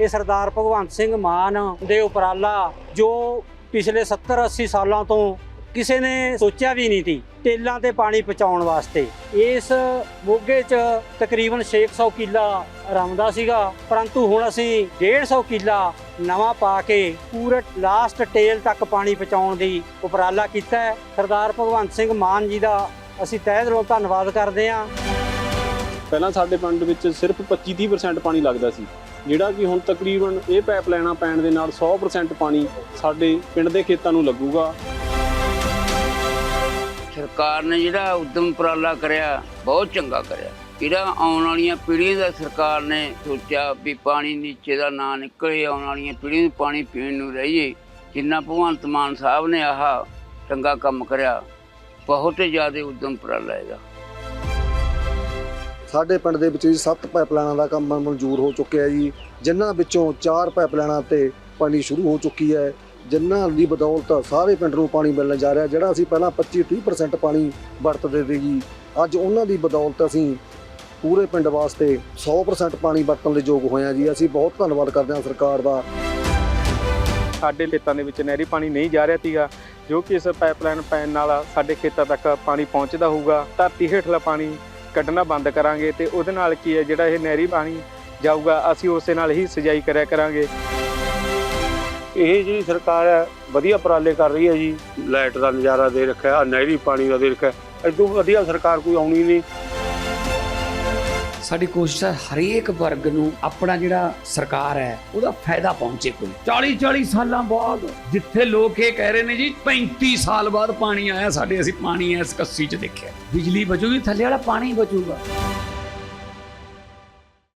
ਇਹ ਸਰਦਾਰ ਭਗਵੰਤ ਸਿੰਘ ਮਾਨ ਦੇ ਉਪਰਾਲਾ ਜੋ ਪਿਛਲੇ 70 80 ਸਾਲਾਂ ਤੋਂ ਕਿਸੇ ਨੇ ਸੋਚਿਆ ਵੀ ਨਹੀਂ ਸੀ ਟੇਲਾਂ ਤੇ ਪਾਣੀ ਪਹੁੰਚਾਉਣ ਵਾਸਤੇ। ਇਸ ਮੋਗੇ 'ਚ ਤਕਰੀਬਨ 600 ਕਿੱਲਾ ਰਮਦਾ ਸੀਗਾ, ਪਰੰਤੂ ਹੁਣ ਅਸੀਂ 150 ਕਿੱਲਾ ਨਵਾਂ ਪਾ ਕੇ ਪੂਰੇ ਲਾਸਟ ਟੇਲ ਤੱਕ ਪਾਣੀ ਪਹੁੰਚਾਉਣ ਦੀ ਉਪਰਾਲਾ ਕੀਤਾ ਹੈ। ਸਰਦਾਰ ਭਗਵੰਤ ਸਿੰਘ ਮਾਨ ਜੀ ਦਾ ਅਸੀਂ ਤਹਿ ਦਿਲੋਂ ਧੰਨਵਾਦ ਕਰਦੇ ਹਾਂ। ਪਹਿਲਾਂ ਸਾਡੇ ਪਿੰਡ ਵਿੱਚ ਸਿਰਫ 25-30% ਪਾਣੀ ਲੱਗਦਾ ਸੀ। ਜਿਹੜਾ ਕਿ ਹੁਣ ਤਕਰੀਬਨ ਇਹ ਪਾਈਪ ਲੈਣਾ ਪੈਣ ਦੇ ਨਾਲ 100% ਪਾਣੀ ਸਾਡੇ ਪਿੰਡ ਦੇ ਖੇਤਾਂ ਨੂੰ ਲੱਗੂਗਾ। ਸਰਕਾਰ ਨੇ ਜਿਹੜਾ ਉਦਮ ਉਪਰਾਲਾ ਕਰਿਆ, ਬਹੁਤ ਚੰਗਾ ਕਰਿਆ। ਜਿਹੜਾ ਆਉਣ ਵਾਲੀਆਂ ਪੀੜ੍ਹੀਆਂ ਦਾ ਸਰਕਾਰ ਨੇ ਸੋਚਿਆ ਵੀ ਪਾਣੀ ਨੀਚੇ ਦਾ ਨਾ ਨਿਕਲੇ, ਆਉਣ ਵਾਲੀਆਂ ਪੀੜ੍ਹੀਆਂ ਨੂੰ ਪਾਣੀ ਪੀਣ ਨੂੰ ਰਹੀਏ, ਜਿੰਨਾ ਭਗਵੰਤ ਮਾਨ ਸਾਹਿਬ ਨੇ ਆਹ ਚੰਗਾ ਕੰਮ ਕਰਿਆ, ਬਹੁਤ ਜ਼ਿਆਦਾ ਉਦਮ ਉਪਰਾਲਾ ਹੈਗਾ। ਸਾਡੇ ਪਿੰਡ ਦੇ ਵਿੱਚ ਜੀ ਸੱਤ ਪਾਈਪਲਾਈਨਾਂ ਦਾ ਕੰਮ ਮਨਜ਼ੂਰ ਹੋ ਚੁੱਕਿਆ ਜੀ। ਜਿਨ੍ਹਾਂ ਵਿੱਚੋਂ ਚਾਰ ਪਾਈਪਲਾਈਨਾਂ ਤੇ ਪਾਣੀ ਸ਼ੁਰੂ ਹੋ ਚੁੱਕੀ ਹੈ। ਜਿਨ੍ਹਾਂ ਦੀ ਬਦੌਲਤ ਸਾਰੇ ਪਿੰਡ ਨੂੰ ਪਾਣੀ ਮਿਲਣ ਜਾ ਰਿਹਾ, ਜਿਹੜਾ ਅਸੀਂ ਪਹਿਲਾਂ 25-30% ਪਾਣੀ ਵਰਤਦੇ ਸੀ ਜੀ। ਅੱਜ ਉਹਨਾਂ ਦੀ ਬਦੌਲਤ ਅਸੀਂ ਪੂਰੇ ਪਿੰਡ ਵਾਸਤੇ 100% ਪਾਣੀ ਵਰਤਣ ਦੇ ਯੋਗ ਹੋਏ ਹਾਂ ਜੀ। ਅਸੀਂ ਬਹੁਤ ਧੰਨਵਾਦ ਕਰਦੇ ਹਾਂ ਸਰਕਾਰ ਦਾ। ਸਾਡੇ ਖੇਤਾਂ ਦੇ ਵਿੱਚ ਨਹਿਰੀ ਪਾਣੀ ਨਹੀਂ ਜਾ ਰਿਹਾ ਸੀਗਾ, ਜੋ ਕਿ ਇਸ ਪਾਈਪਲਾਈਨ ਪੈਣ ਨਾਲ ਸਾਡੇ ਖੇਤਾਂ ਤੱਕ ਪਾਣੀ ਪਹੁੰਚਦਾ ਹੋਊਗਾ। ਧਰਤੀ ਹੇਠਲਾ ਪਾਣੀ ਕੱਢਣਾ ਬੰਦ ਕਰਾਂਗੇ ਤੇ ਉਹਦੇ ਨਾਲ ਕੀ ਹੈ, ਜਿਹੜਾ ਇਹ ਨਹਿਰੀ ਪਾਣੀ ਜਾਊਗਾ, ਅਸੀਂ ਉਸੇ ਨਾਲ ਹੀ ਸਜਾਈ ਕਰਿਆ ਕਰਾਂਗੇ। ਇਹ ਜਿਹੜੀ ਸਰਕਾਰ ਹੈ, ਵਧੀਆ ਉਪਰਾਲੇ ਕਰ ਰਹੀ ਹੈ ਜੀ। ਲਾਈਟ ਦਾ ਨਜ਼ਾਰਾ ਦੇ ਰੱਖਿਆ ਨਹਿਰੀ ਪਾਣੀ ਦਾ ਦੇ ਰੱਖਿਆ। ਇਦੋਂ ਵਧੀਆ ਸਰਕਾਰ ਕੋਈ ਆਉਣੀ ਨਹੀਂ। ਸਾਡੀ ਕੋਸ਼ਿਸ਼ ਹੈ ਹਰੇਕ ਵਰਗ ਨੂੰ ਆਪਣਾ ਜਿਹੜਾ ਸਰਕਾਰ ਹੈ, ਉਹਦਾ ਫਾਇਦਾ ਪਹੁੰਚੇ ਕੋਈ। 40 40 ਸਾਲਾਂ ਬਾਅਦ ਜਿੱਥੇ ਲੋਕ ਇਹ ਕਹਿ ਰਹੇ ਨੇ ਜੀ 35 ਸਾਲ ਬਾਅਦ ਪਾਣੀ ਆਇਆ, ਸਾਡੇ ਅਸੀਂ ਪਾਣੀ ਇਸ ਕੱਸੀ 'ਚ ਦੇਖਿਆ। ਬਿਜਲੀ ਬਚੂਗੀ, ਥੱਲੇ ਵਾਲਾ ਪਾਣੀ ਬਚੂਗਾ।